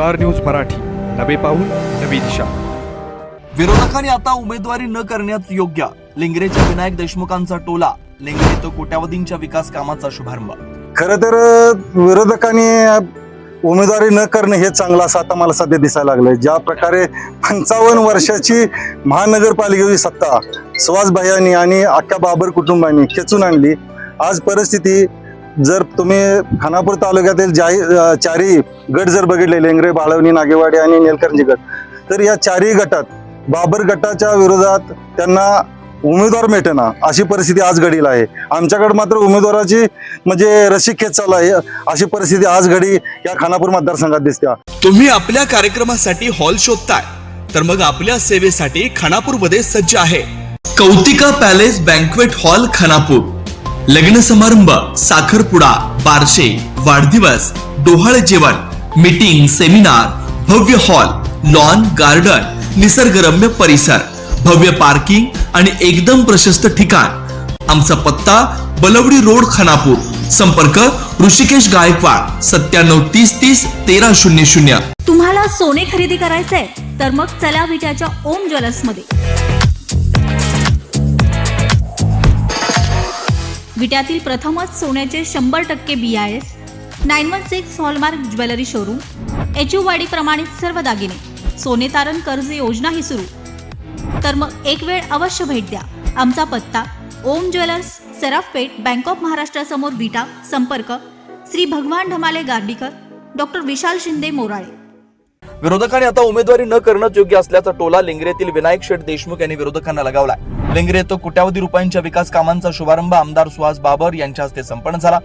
Star news Marathi. नवे पाऊल नवी दिशा. विरोधकांनी आता उमेदवारी न करण्याच योग्य. लिंगरेच्या विनायक देशमुखांचा टोला. लिंगरे तो कोट्यावधींच्या विकास कामाचा शुभारंभ. खरं तर विरोधकांनी उमेदवारी न करणे हे चांगलं असं आता मला सध्या दिसायला लागलंय. ज्या प्रकारे पंचावन्न वर्षाची महानगरपालिकेची सत्ता सुहास भैयांनी आणि अख्ख्या बाबर कुटुंबांनी खेचून आणली. आज परिस्थिती जर तुम्ही खानापूर तालुक्यातील जाही चारही गट जर बघितले लेंगरे बाळवणी नागेवाडी आणि नेलकरंजी गट तर या चारही गटात बाबर गटाच्या विरोधात त्यांना उमेदवार मिळेना अशी परिस्थिती आज घडीला आहे. आमच्याकडे मात्र उमेदवाराची म्हणजे रसिक खेच चालू आहे अशी परिस्थिती आज घडी या खानापूर मतदारसंघात दिसते तुम्ही आपल्या कार्यक्रमासाठी हॉल शोधताय तर मग आपल्या सेवेसाठी खानापूरमध्ये सज्ज आहे. Kautika palace banquet hall Khanapur. लग्न समारंभ साखरपुडा बारशे वाढदिवस डोहाळ जेवण मीटिंग सेमिनार भव्य हॉल लॉन गार्डन निसर्गरम्य परिसर भव्य पार्किंग आणि एकदम प्रशस्त ठिकाण. आमचा पत्ता बलवडी रोड खानापूर. संपर्क ऋषिकेश गायकवाड सत्त्याण्णव तीस तीस तेरा शून्य शून्य. तुम्हाला सोने खरेदी करायचंय तर मग चला विट्याच्या ओम ज्वेलर्समध्ये विट्यातील प्रथमच सोन्याचे शंभर टक्के B I S nine one six hallmark jewellery showroom H U वाडी प्रमाणित सर्व दागिने सोने तारण कर्ज योजनाही सुरू. तर मग एक वेळ अवश्य भेट द्या. आमचा पत्ता Om jewellers Sarafpeth bank of महाराष्ट्रासमोर Vita संपर्क श्री भगवान ढमाले गार्डीकर डॉक्टर विशाल शिंदे मोराळे. विरोधकांनी आता उमेदवारी न करणंच योग्य असल्याचा टोला लिंगरेतील विनायक शेठ देशमुख यांनी विरोधकांना लगावलाय. लिंगरे तो कोट्यावधी रुपयांच्या विकास कामांचा शुभारंभ आमदार सुहास बाबर यांच्या हस्ते संपन्न झाला.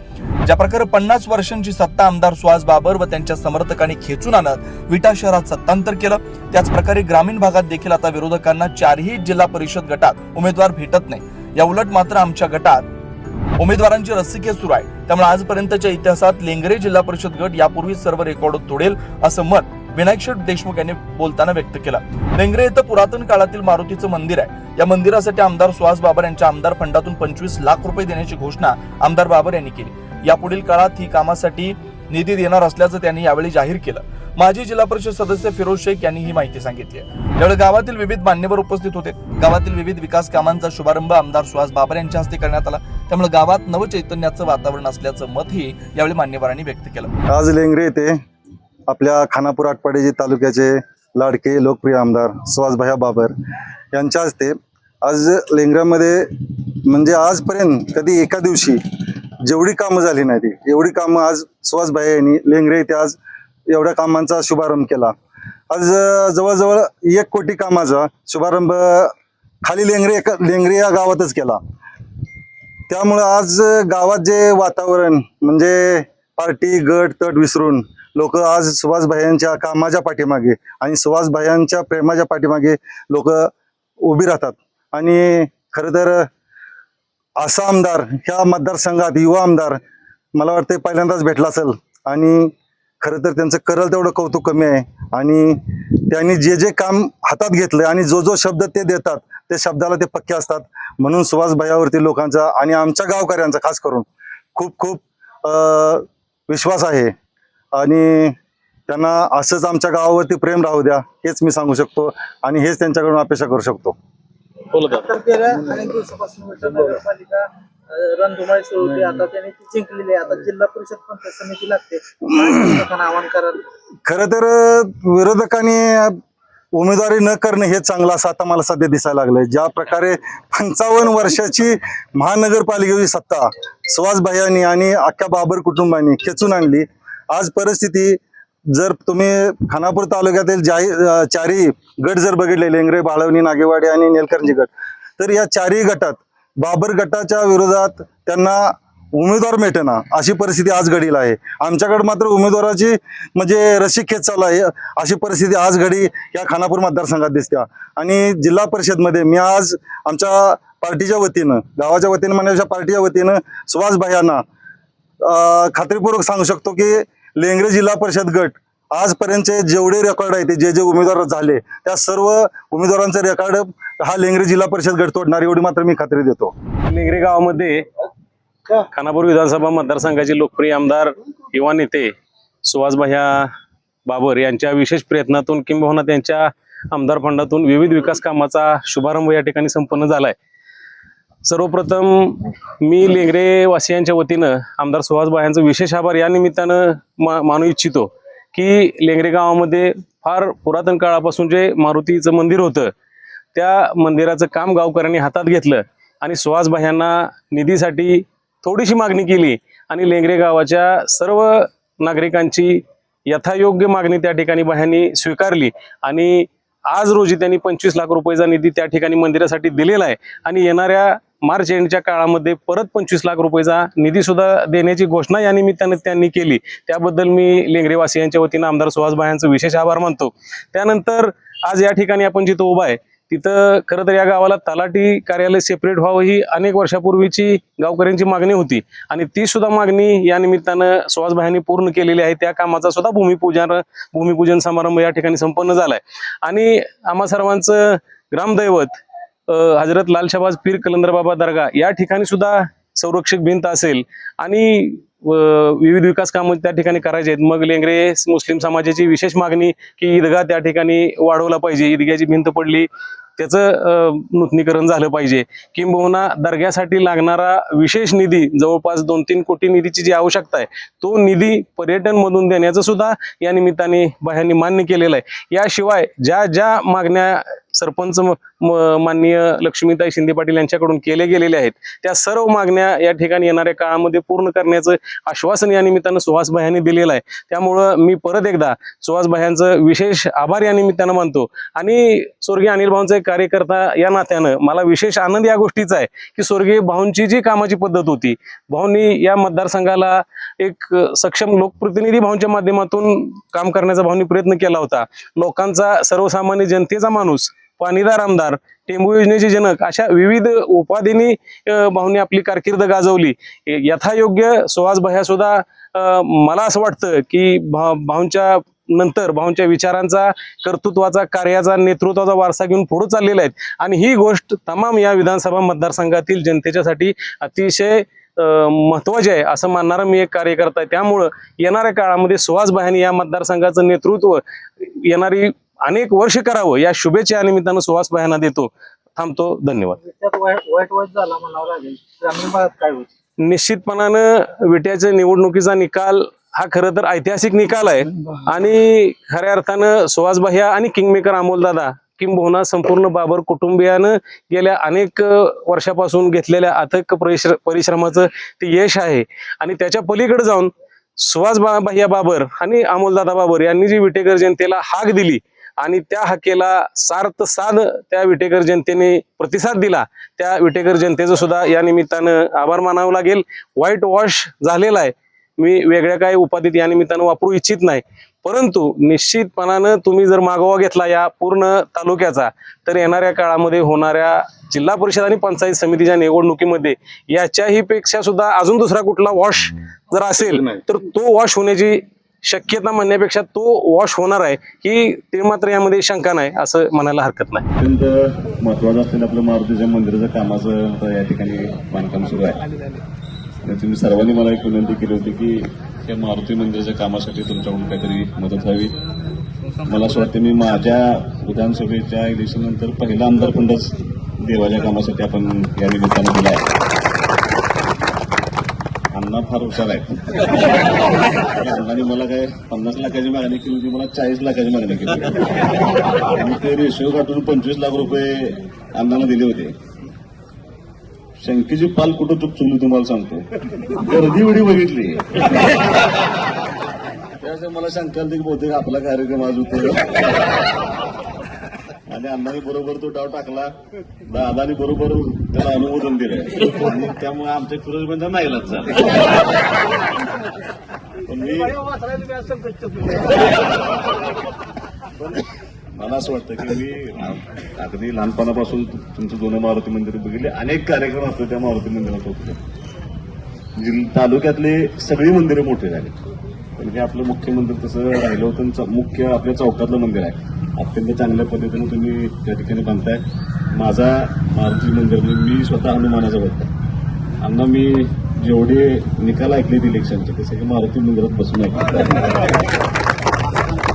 ज्या प्रकारे पन्नास वर्षांची सत्ता आमदार सुहास बाबर व त्यांच्या समर्थकांनी खेचून आणत विटा शहरात सत्तांतर केलं त्याच प्रकारे ग्रामीण भागात देखील आता विरोधकांना चारही जिल्हा परिषद गटात उमेदवार भेटत नाही. या उलट मात्र आमच्या गटात उमेदवारांची रस्सिके सुरू आहे. त्यामुळे आजपर्यंतच्या इतिहासात लेंगरे जिल्हा परिषद गट यापूर्वी सर्व रेकॉर्ड तोडेल असं मत विनायक शेठ देशमुख यांनी बोलताना व्यक्त केला. लेंगरे येथे पुरातन काळातील मारुतीचं मंदिर आहे. या मंदिरासाठी आमदार सुहास बाबर यांच्या आमदार फंडातून पंचवीस लाख रुपये देण्याची घोषणा आमदार बाबर यांनी केली. यापुढील काळात ही कामासाठी निधी देणार असल्याचं त्यांनी यावेळी जाहीर केलं. माजी जिल्हा परिषद सदस्य फिरोज शेख यांनी ही माहिती सांगितली आहे. यावेळी गावातील विविध मान्यवर उपस्थित होते. गावातील विविध विकास कामांचा शुभारंभ आमदार सुहास बाबर यांच्या हस्ते करण्यात आला. त्यामुळे गावात नवचैतन्याचं वातावरण असल्याचं मतही यावेळी मान्यवरांनी व्यक्त केलं. आज लेंगरे येथे आपल्या खानापूर आटपाडी तालुक्याचे लाडके लोकप्रिय आमदार सुहासभाया बाबर यांच्या हस्ते आज लेंगऱ्यामध्ये म्हणजे आजपर्यंत कधी एका दिवशी जेवढी कामं झाली नाही ती एवढी कामं आज सुहासभाई यांनी लेंगरे इथे आज एवढ्या कामांचा शुभारंभ केला. आज जवळजवळ एक कोटी कामाचा शुभारंभ खाली लेंगरे लेंगरे या गावातच केला. त्यामुळं आज गावात जे वातावरण म्हणजे पार्टी गट तट विसरून लोक आज सुभाष भायांच्या कामाच्या पाठीमागे आणि सुभाष भायांच्या प्रेमाच्या पाठीमागे लोक उभी राहतात. आणि खरं तर असा आमदार ह्या मतदारसंघात युवा आमदार मला वाटतं पहिल्यांदाच भेटला असेल. आणि खरं तर त्यांचं करल तेवढं कौतुक कमी आहे. आणि त्यांनी जे जे काम हातात घेतलं आणि जो जो शब्द ते देतात ते शब्दाला ते पक्के असतात. म्हणून सुभाष भयावरती लोकांचा आणि आमच्या गावकऱ्यांचा खास करून खूप खूप विश्वास आहे. आणि त्यांना असंच आमच्या गावावरती प्रेम राहू द्या हेच मी सांगू शकतो आणि हेच त्यांच्याकडून अपेक्षा करू शकतो. तर गेल्या अनेक दिवसापासून विठ्ठल नगरपालिका अं, रणधुमाळी सुरू होती आता त्यांनी ती जिंकलेली आहे. आता जिल्हा परिषद पंचायत समिती लागते. काय विरोधकांना आवाहन कराल. खरं तर विरोधकांनी उमेदवारी न करणं हे चांगलं असं आता मला सध्या दिसायला लागलंय. ज्या प्रकारे पंचावन्न वर्षाची महानगरपालिकेची सत्ता सुहास भैयांनी आणि अख्ख्या बाबर कुटुंबांनी खेचून आणली आज परिस्थिती जर तुम्ही खानापूर तालुक्यातील जाही चारही गट जर बघितले लेंगरे बाळवणी नागेवाडी आणि नेलकरंजी गट तर या चारही गटात बाबर गटाच्या विरोधात त्यांना उमेदवार मिळेना अशी परिस्थिती आज घडीला आहे. आमच्याकडे मात्र उमेदवाराची म्हणजे रसिक खेच चालू आहे अशी परिस्थिती आज घडी या खानापूर मतदारसंघात दिसते. आणि जिल्हा परिषदमध्ये मी आज आमच्या पार्टीच्या वतीनं गावाच्या वतीनं म्हणण्याच्या पार्टीच्या वतीनं सुभाष भायांना खात्रीपूर्वक सांगू शकतो की लेंगरे जिल्हा परिषद गट आजपर्यंतचे जेवढे रेकॉर्ड आहेत जे जे उमेदवार झाले त्या सर्व उमेदवारांचा रेकॉर्ड हा लेंगरे जिल्हा परिषद गट तोडणार एवढी मात्र मी खात्री देतो. लेंगरे गावामध्ये खानापूर विधानसभा मतदारसंघाचे लोकप्रिय आमदार युवा नेते सुहास भैया बाबर यांच्या विशेष प्रयत्नातून किंबहुना त्यांच्या आमदार फंडातून विविध विकास कामाचा शुभारंभ या ठिकाणी संपन्न झालाय. सर्वप्रथम मी लेंगरे वासियांच्या वतीनं आमदार सुहास यांचं विशेष आभार या निमित्तानं मा मानू इच्छितो की लेंगरे गावामध्ये फार पुरातन काळापासून जे मारुतीचं मंदिर होतं त्या मंदिराचं काम गावकऱ्यांनी हातात घेतलं आणि सुहास यांना निधीसाठी थोडीशी मागणी केली आणि लेंगरे गावाच्या सर्व नागरिकांची यथायोग्य मागणी त्या ठिकाणी बाह्यांनी स्वीकारली आणि आज रोजी त्यांनी पंचवीस लाख रुपयाचा निधी त्या ठिकाणी मंदिरासाठी दिलेला आहे. आणि येणाऱ्या मार्च एंडच्या काळामध्ये परत पंचवीस लाख रुपयेचा निधी सुद्धा देण्याची घोषणा या निमित्तानं त्यांनी केली. त्याबद्दल मी लेंगरेवासियांच्या वतीनं आमदार सुहास यांचं विशेष आभार मानतो. त्यानंतर आज या ठिकाणी आपण जिथं उभा आहे तिथं खरं तर या गावाला तलाठी कार्यालय सेपरेट व्हावं ही अनेक वर्षापूर्वीची गावकऱ्यांची मागणी होती. आणि ती सुद्धा मागणी या निमित्तानं सुहासभायांनी पूर्ण केलेली आहे. त्या कामाचा सुद्धा भूमिपूजन भूमिपूजन समारंभ या ठिकाणी संपन्न झालाय. आणि आम्हा सर्वांचं ग्रामदैवत हजरत लाल शबाज पीर कलंदर बाबा दर्गा या ठिकाणी सुद्धा संरक्षक भिंत असेल. आणि विविध विकास कामं त्या ठिकाणी करायचे आहेत. मग लेंगरे मुस्लिम समाजाची विशेष मागणी की ईदगाह त्या ठिकाणी वाढवला पाहिजे. ईदगाची भिंत पडली त्याचं नूतनीकरण झालं पाहिजे. किंबहुना दर्ग्यासाठी लागणारा विशेष निधी जवळपास दोन तीन कोटी निधीची जी आवश्यकता आहे तो निधी पर्यटनमधून देण्याचं सुद्धा या निमित्ताने बाह्यांनी मान्य केलेलं आहे. याशिवाय ज्या ज्या मागण्या सरपंच माननीय लक्ष्मीताई शिंदे पाटील यांच्याकडून केले गेलेले आहेत. त्या सर्व मागण्या या ठिकाणी येणाऱ्या काळामध्ये पूर्ण करण्याचं आश्वासन या निमित्तानं सुहास भायांनी दिलेलं आहे. त्यामुळं मी परत एकदा सुहास भायांचं विशेष आभार या निमित्तानं मानतो. आणि स्वर्गीय अनिल भाऊंचा एक कार्यकर्ता या नात्यानं मला विशेष आनंद या गोष्टीचा आहे की स्वर्गीय भाऊंची जी कामाची पद्धत होती भाऊंनी या मतदारसंघाला एक सक्षम लोकप्रतिनिधी भाऊंच्या माध्यमातून काम करण्याचा भाऊंनी प्रयत्न केला होता. लोकांचा सर्वसामान्य जनतेचा माणूस पाणीदार आमदार टेंबू योजनेचे जनक अशा विविध उपाधींनी अ, आपली कारकीर्द गाजवली. यथायोग्य सुहास भया सुद्धा मला असं वाटतं की भा भाऊंच्या नंतर भाऊंच्या विचारांचा कर्तृत्वाचा कार्याचा नेतृत्वाचा वारसा घेऊन पुढे चाललेला आहेत. आणि ही गोष्ट तमाम या विधानसभा मतदारसंघातील जनतेच्यासाठी अतिशय महत्त्वाचे आहे असं मानणारा मी एक कार्यकर्ता आहे. त्यामुळं येणाऱ्या काळामध्ये सुहास बहानी या मतदारसंघाचं नेतृत्व येणारी अनेक वर्ष करावं. या शुभेच्छा निमित्तानं सुहास बहाना देतो. थांबतो. धन्यवाद. निश्चितपणानं विट्याच्या निवडणुकीचा निकाल हा खरं तर ऐतिहासिक निकाल आहे. आणि खऱ्या अर्थानं सुहासभाह्या आणि किंगमेकर अमोलदादा किंबहुना संपूर्ण बाबर कुटुंबियानं गेल्या अनेक वर्षापासून घेतलेल्या अथक परिश्र परिश्रमाचं ते यश आहे. आणि त्याच्या पलीकडे जाऊन सुहास बा भैया बाबर आणि अमोलदादा बाबर यांनी जी विटेकर जनतेला हाक दिली आणि त्या हाकेला सार्थ साध त्या विटेकर जनतेने प्रतिसाद दिला. त्या विटेकर जनतेचं सुद्धा या निमित्तानं आभार मानावं लागेल. व्हाईट वॉश झालेला आहे. मी वेगळ्या काही उपाधीत या निमित्तानं वापरू इच्छित नाही. परंतु निश्चितपणानं तुम्ही जर मागोवा घेतला या पूर्ण तालुक्याचा तर येणाऱ्या काळामध्ये होणाऱ्या जिल्हा परिषद आणि पंचायत समितीच्या निवडणुकीमध्ये याच्याही पेक्षा सुद्धा अजून दुसरा कुठला वॉश जर असेल तर तो वॉश होण्याची शक्यता म्हणण्यापेक्षा तो वॉश होणार आहे ही ते मात्र यामध्ये शंका नाही असं म्हणायला हरकत नाही. अत्यंत महत्वाचं असलेलं आपलं मारुतीच्या मंदिराचं कामाचं आता या ठिकाणी बांधकाम सुरू आहे. तुम्ही सर्वांनी मला एक विनंती केली होती की या मारुती मंदिराच्या कामासाठी तुमच्याकडून काहीतरी मदत व्हावी. मला असं वाटतं मी माझ्या विधानसभेच्या इलेक्शन नंतर पहिला आमदार फंडच देवाच्या कामासाठी आपण या निमित्तानं दिला आहे. अण्णा फार हुशार आहेत. अण्णाने मला काय पन्नास लाखाची मागणी केली होती मला चाळीस लाखाची मागणी केली आणि ते रेशो काढून पंचवीस लाख रुपये अण्णाला दिले होते. शंकेची पाल कुठं चूक मी तुम्हाला सांगतो. गर्दी एवढी बघितली. त्यामुळे मला शंका आली की बहुतेक आपला कार्यक्रम आज होतो आणि अण्णांनी बरोबर तो डाव टाकला. दादानी बरोबर त्याला अनुमोदन दिलं. आणि त्यामुळे आमच्या फिरोज नाही झाला. पण मी मला असं वाटतं की मी अगदी लहानपणापासून तुमचं दोन मारुती मंदिर बघितले. अनेक कार्यक्रम असतो त्या मारुती मंदिरात होतो. तालुक्यातले सगळी मंदिरं मोठी झाली. पण हे आपलं मुख्य मंदिर तसं राहिलं होतं मुख्य आपल्या चौकातलं मंदिर आहे. अत्यंत चांगल्या पद्धतीने तुम्ही त्या ठिकाणी बांधताय. माझा मारुती मंदिर मी स्वतः हनुमानाचा आहे. अण्णा मी जेवढे निकाल ऐकले इलेक्शनचे ते सगळे मारुती मंदिरात बसून ऐकले.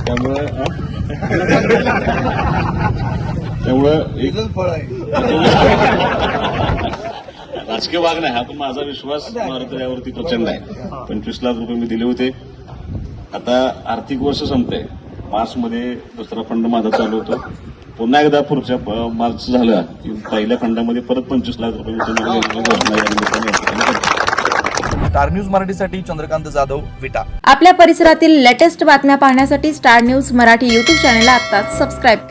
त्यामुळं त्यामुळं एक राजकीय वाग नाही हा पण माझा विश्वास यावरती प्रचंड आहे. पंचवीस लाख रुपये मी दिले होते. आता आर्थिक वर्ष संपतंय. मार्च मध्ये दुसरा फंड माझा चालू होतो. पुन्हा एकदा पुढच्या मार्च झालं की पहिल्या फंडामध्ये परत पंचवीस लाख रुपये. स्टार न्यूज मराठीसाठी चंद्रकांत जाधव विटा. आपल्या परिसरातील लेटेस्ट बातम्या पाहण्यासाठी स्टार न्यूज मराठी यूट्यूब चॅनलला आत्ताच सबस्क्राईब करा.